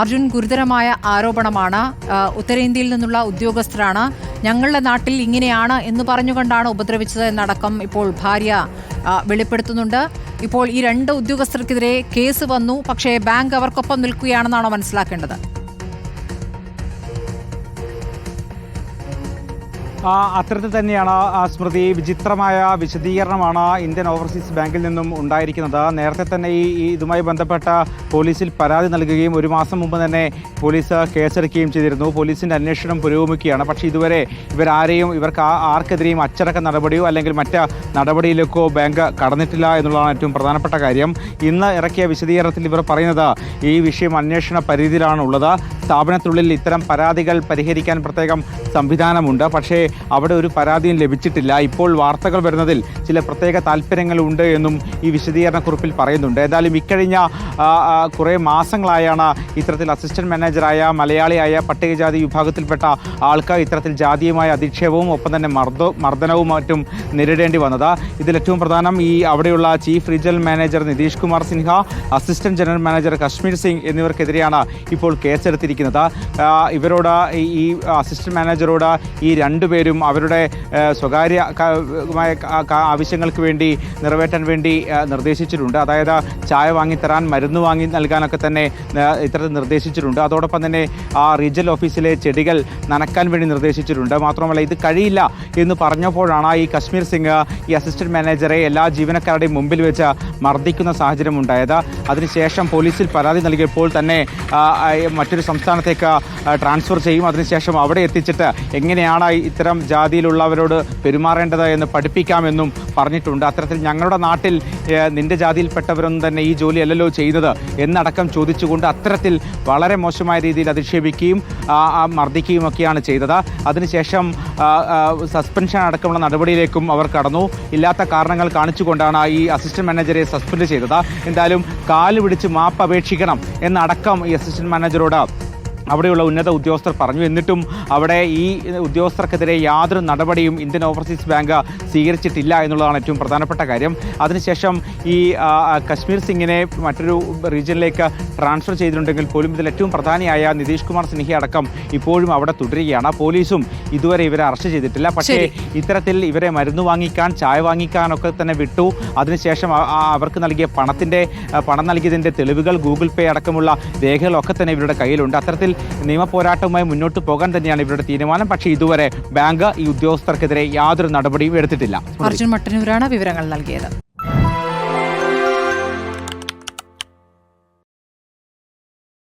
അർജുൻ ഗുരുതരമായ ആരോപണമാണ്. ഉത്തരേന്ത്യയിൽ നിന്നുള്ള ഉദ്യോഗസ്ഥരാണ്. ഞങ്ങളുടെ നാട്ടിൽ ഇങ്ങനെയാണ് എന്ന് പറഞ്ഞുകൊണ്ടാണ് ഉപദ്രവിച്ചത് എന്നടക്കം ഇപ്പോൾ ഭാര്യ വെളിപ്പെടുത്തുന്നുണ്ട്. ഇപ്പോൾ ഈ രണ്ട് ഉദ്യോഗസ്ഥർക്കെതിരെ കേസ് വന്നു. പക്ഷേ ബാങ്ക് അവർക്കൊപ്പം നിൽക്കുകയാണെന്നാണോ മനസ്സിലാക്കേണ്ടത്? അത്തരത്തിൽ തന്നെയാണ് സ്മൃതി വിചിത്രമായ വിശദീകരണമാണ് ഇന്ത്യൻ ഓവർസീസ് ബാങ്കിൽ നിന്നും ഉണ്ടായിരിക്കുന്നത്. നേരത്തെ തന്നെ ഈ ഇതുമായി ബന്ധപ്പെട്ട പോലീസിൽ പരാതി നൽകുകയും ഒരു മാസം മുമ്പ് തന്നെ പോലീസ് കേസെടുക്കുകയും ചെയ്തിരുന്നു. പോലീസിന്റെ അന്വേഷണം പുരോഗമിക്കുകയാണ്. പക്ഷേ ഇതുവരെ ഇവരാരെയും ഇവർക്ക് ആർക്കെതിരെയും അച്ചടക്ക നടപടിയോ അല്ലെങ്കിൽ മറ്റ് നടപടിയിലേക്കോ ബാങ്ക് കടന്നിട്ടില്ല എന്നുള്ളതാണ് ഏറ്റവും പ്രധാനപ്പെട്ട കാര്യം. ഇന്ന് ഇറക്കിയ വിശദീകരണത്തിൽ ഇവർ പറയുന്നത് ഈ വിഷയം അന്വേഷണ പരിധിയിലാണ് ഉള്ളത് സ്ഥാപനത്തിനുള്ളിൽ ഇത്തരം പരാതികൾ പരിഹരിക്കാൻ പ്രത്യേകം സംവിധാനമുണ്ട്. പക്ഷേ അവിടെ ഒരു പരാതിയും ലഭിച്ചിട്ടില്ല. ഇപ്പോൾ വാർത്തകൾ വരുന്നതിൽ ചില പ്രത്യേക താല്പര്യങ്ങളുണ്ട് എന്നും ഈ വിശദീകരണക്കുറിപ്പിൽ പറയുന്നുണ്ട്. ഏതായാലും ഇക്കഴിഞ്ഞ കുറേ മാസങ്ങളായാണ് ഇത്തരത്തിൽ അസിസ്റ്റന്റ് മാനേജറായ മലയാളിയായ പട്ടികജാതി വിഭാഗത്തിൽപ്പെട്ട ആൾക്കാർ ഇത്തരത്തിൽ ജാതീയമായ അധിക്ഷേപവും ഒപ്പം തന്നെ മർദ്ദ മർദ്ദനവും മറ്റും നേരിടേണ്ടി വന്നത്. ഇതിലേറ്റവും പ്രധാനം ഈ അവിടെയുള്ള chief regional manager Nitish Kumar Sinha assistant general manager Kashmir Singh എന്നിവർക്കെതിരെയാണ് ഇപ്പോൾ കേസെടുത്തിരിക്കുന്നത്. ഇവരോട് ഈ- അസിസ്റ്റന്റ് മാനേജറോട് ഈ രണ്ടുപേരും അവരുടെ സ്വകാര്യമായ ആവശ്യങ്ങൾക്ക് വേണ്ടി നിറവേറ്റാൻ വേണ്ടി നിർദ്ദേശിച്ചിട്ടുണ്ട്. അതായത് ചായ വാങ്ങിത്തരാൻ മരുന്ന് വാങ്ങി നൽകാനൊക്കെ തന്നെ ഇത്തരത്തിൽ നിർദ്ദേശിച്ചിട്ടുണ്ട്. അതോടൊപ്പം തന്നെ ആ റീജിയൽ ഓഫീസിലെ ചെടികൾ നനക്കാൻ വേണ്ടി നിർദ്ദേശിച്ചിട്ടുണ്ട്. മാത്രമല്ല ഇത് കഴിയില്ല എന്ന് പറഞ്ഞപ്പോഴാണ് ഈ കശ്മീർ സിംഗ് ഈ അസിസ്റ്റന്റ് മാനേജറെ എല്ലാ ജീവനക്കാരുടെയും മുമ്പിൽ വെച്ച് മർദ്ദിക്കുന്ന സാഹചര്യം ഉണ്ടായത്. അതിനുശേഷം പോലീസിൽ പരാതി നൽകിയപ്പോൾ തന്നെ മറ്റൊരു സംസ്ഥാനത്തേക്ക് ട്രാൻസ്ഫർ ചെയ്യും. അതിനുശേഷം അവിടെ എത്തിച്ചിട്ട് എങ്ങനെയാണ് ഇത്തരം ജാതിയിലുള്ളവരോട് പെരുമാറേണ്ടത് എന്ന് പഠിപ്പിക്കാമെന്നും പറഞ്ഞിട്ടുണ്ട്. അത്തരത്തിൽ ഞങ്ങളുടെ നാട്ടിൽ നിന്റെ ജാതിയിൽപ്പെട്ടവരൊന്നും തന്നെ ഈ ജോലി അല്ലല്ലോ ചെയ്യുന്നത് എന്നടക്കം ചോദിച്ചുകൊണ്ട് അത്തരത്തിൽ വളരെ മോശമായ രീതിയിൽ അധിക്ഷേപിക്കുകയും മർദ്ദിക്കുകയും ഒക്കെയാണ് ചെയ്തത്. അതിനുശേഷം സസ്പെൻഷൻ അടക്കമുള്ള നടപടിയിലേക്കും അവർ കടന്നു. ഇല്ലാത്ത കാരണങ്ങൾ കാണിച്ചുകൊണ്ടാണ് ഈ അസിസ്റ്റന്റ് മാനേജറെ സസ്പെൻഡ് ചെയ്തത്. എന്തായാലും കാൽ പിടിച്ച് മാപ്പ് അപേക്ഷിക്കണം എന്നടക്കം ഈ അസിസ്റ്റന്റ് മാനേജറോട് അവിടെയുള്ള ഉന്നത ഉദ്യോഗസ്ഥർ പറഞ്ഞു. എന്നിട്ടും അവിടെ ഈ ഉദ്യോഗസ്ഥർക്കെതിരെ യാതൊരു നടപടിയും ഇന്ത്യൻ ഓവർസീസ് ബാങ്ക് സ്വീകരിച്ചിട്ടില്ല എന്നുള്ളതാണ് ഏറ്റവും പ്രധാനപ്പെട്ട കാര്യം. അതിനുശേഷം ഈ കശ്മീർ സിംഗിനെ മറ്റൊരു റീജിയനിലേക്ക് ട്രാൻസ്ഫർ ചെയ്തിട്ടുണ്ടെങ്കിൽ പോലും ഇതിൽ ഏറ്റവും പ്രധാനിയായ നിതീഷ് കുമാർ സിൻഹി അടക്കം ഇപ്പോഴും അവിടെ തുടരുകയാണ്. പോലീസും ഇതുവരെ ഇവരെ അറസ്റ്റ് ചെയ്തിട്ടില്ല. പക്ഷേ ഇത്തരത്തിൽ ഇവരെ മരുന്ന് വാങ്ങിക്കാൻ ചായ വാങ്ങിക്കാനൊക്കെ തന്നെ വിട്ടു. അതിനുശേഷം അവർക്ക് നൽകിയ പണത്തിന്റെ പണം നൽകിയതിന്റെ തെളിവുകൾ ഗൂഗിൾ പേ അടക്കമുള്ള രേഖകളൊക്കെ തന്നെ ഇവരുടെ കയ്യിലുണ്ട്. അത്തരത്തിൽ നിയമ പോരാട്ടവുമായി മുന്നോട്ട് പോകാൻ തന്നെയാണ് ഇവരുടെ തീരുമാനം. പക്ഷേ ഇതുവരെ ബാങ്ക് ഈ ഉദ്യോഗസ്ഥർക്കെതിരെ യാതൊരു നടപടിയും എടുത്തിട്ടില്ല. അർജുൻ മട്ടന്നൂരാണ് വിവരങ്ങൾ നൽകിയത്.